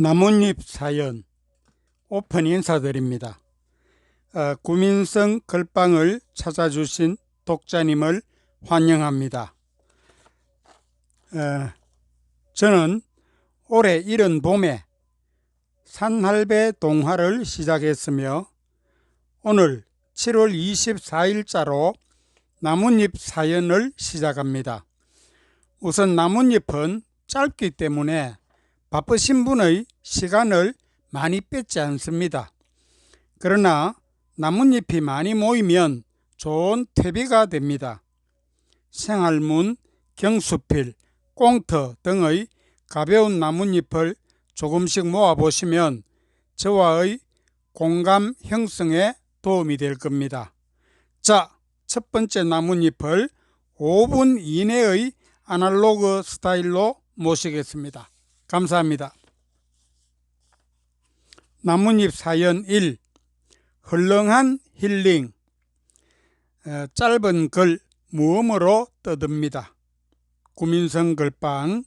나뭇잎 사연 오픈 인사드립니다. 어, 구민성 글방을 찾아주신 독자님을 환영합니다. 어, 저는 올해 이른 봄에 산할배 동화를 시작했으며 오늘 7월 24일자로 나뭇잎 사연을 시작합니다. 우선 나뭇잎은 짧기 때문에 바쁘신 분의 시간을 많이 뺏지 않습니다. 그러나 나뭇잎이 많이 모이면 좋은 퇴비가 됩니다. 생활문, 경수필, 꽁터 등의 가벼운 나뭇잎을 조금씩 모아보시면 저와의 공감 형성에 도움이 될 겁니다. 자, 첫 번째 나뭇잎을 5분 이내의 아날로그 스타일로 모시겠습니다. 감사합니다. 나뭇잎 사연 1 헐렁한 힐링 어, 짧은 글 무음으로 떠듭니다. 구민성 글방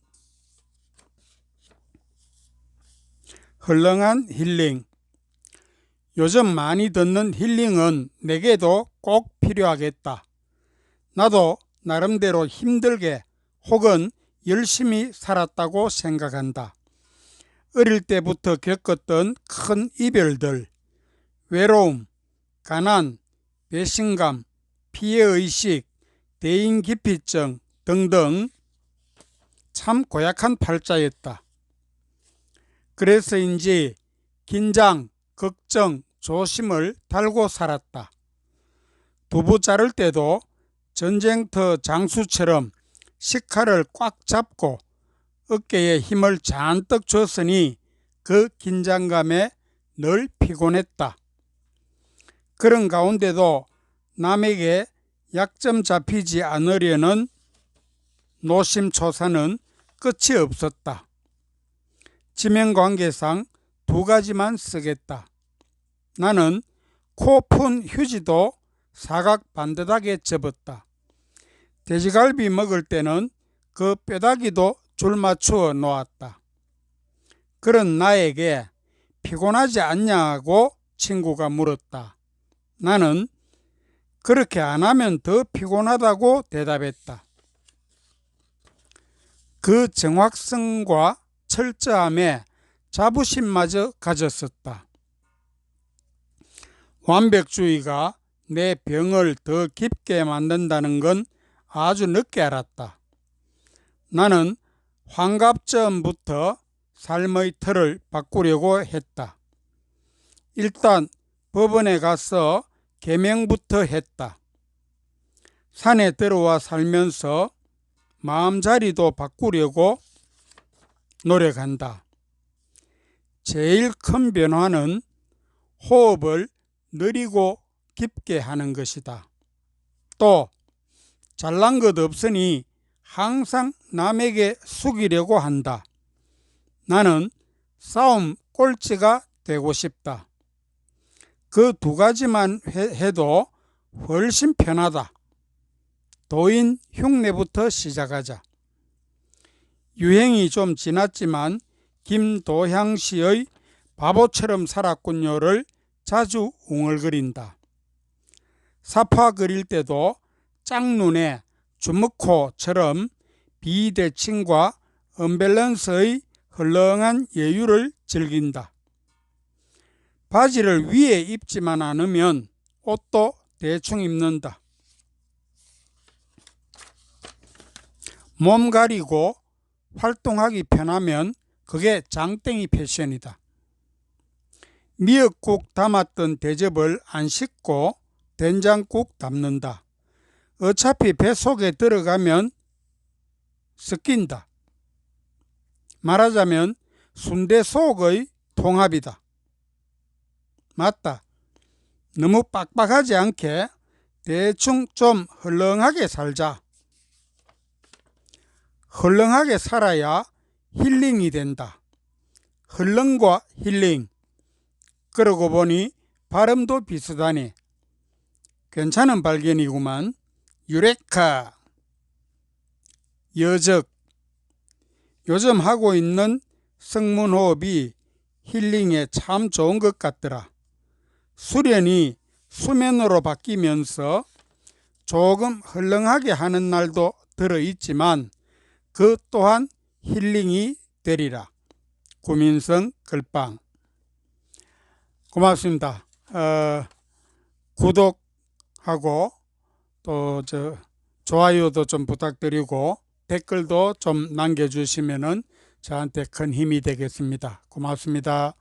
헐렁한 힐링 요즘 많이 듣는 힐링은 내게도 꼭 필요하겠다. 나도 나름대로 힘들게 혹은 열심히 살았다고 생각한다. 어릴 때부터 겪었던 큰 이별들, 외로움, 가난, 배신감, 피해의식, 대인기피증 등등 참 고약한 팔자였다. 그래서인지 긴장, 걱정, 조심을 달고 살았다. 두부 자를 때도 전쟁터 장수처럼 식칼을 꽉 잡고 어깨에 힘을 잔뜩 줬으니 그 긴장감에 늘 피곤했다. 그런 가운데도 남에게 약점 잡히지 않으려는 노심초사는 끝이 없었다. 지명관계상 두 가지만 쓰겠다. 나는 코 푼 휴지도 사각 반듯하게 접었다. 돼지갈비 먹을 때는 그 뼈다귀도 줄 맞추어 놓았다. 그런 나에게 피곤하지 않냐고 친구가 물었다. 나는 그렇게 안 하면 더 피곤하다고 대답했다. 그 정확성과 철저함에 자부심마저 가졌었다. 완벽주의가 내 병을 더 깊게 만든다는 건 아주 늦게 알았다. 나는 환갑전부터 삶의 틀을 바꾸려고 했다. 일단 법원에 가서 개명부터 했다. 산에 들어와 살면서 마음자리도 바꾸려고 노력한다. 제일 큰 변화는 호흡을 느리고 깊게 하는 것이다. 또 잘난 것 없으니 항상 남에게 숙이려고 한다. 나는 싸움 꼴찌가 되고 싶다. 그 두 가지만 해도 훨씬 편하다. 도인 흉내부터 시작하자. 유행이 좀 지났지만 김도향 씨의 바보처럼 살았군요를 자주 웅얼거린다. 사파 그릴 때도 짝눈에 주먹코처럼 비대칭과 언밸런스의 헐렁한 예유를 즐긴다. 바지를 위에 입지만 않으면 옷도 대충 입는다. 몸 가리고 활동하기 편하면 그게 장땡이 패션이다. 미역국 담았던 대접을 안 씻고 된장국 담는다. 어차피 뱃속에 들어가면 섞인다. 말하자면 순대 속의 통합이다. 맞다. 너무 빡빡하지 않게 대충 좀 헐렁하게 살자. 헐렁하게 살아야 힐링이 된다. 헐렁과 힐링. 그러고 보니 발음도 비슷하네. 괜찮은 발견이구만. 유레카 여적 요즘 하고 있는 성문호흡이 힐링에 참 좋은 것 같더라. 수련이 수면으로 바뀌면서 조금 헐렁하게 하는 날도 들어 있지만 그 또한 힐링이 되리라. 구민성 글방 고맙습니다. 어, 구독하고 또 저 좋아요도 좀 부탁드리고 댓글도 좀 남겨주시면은 저한테 큰 힘이 되겠습니다. 고맙습니다.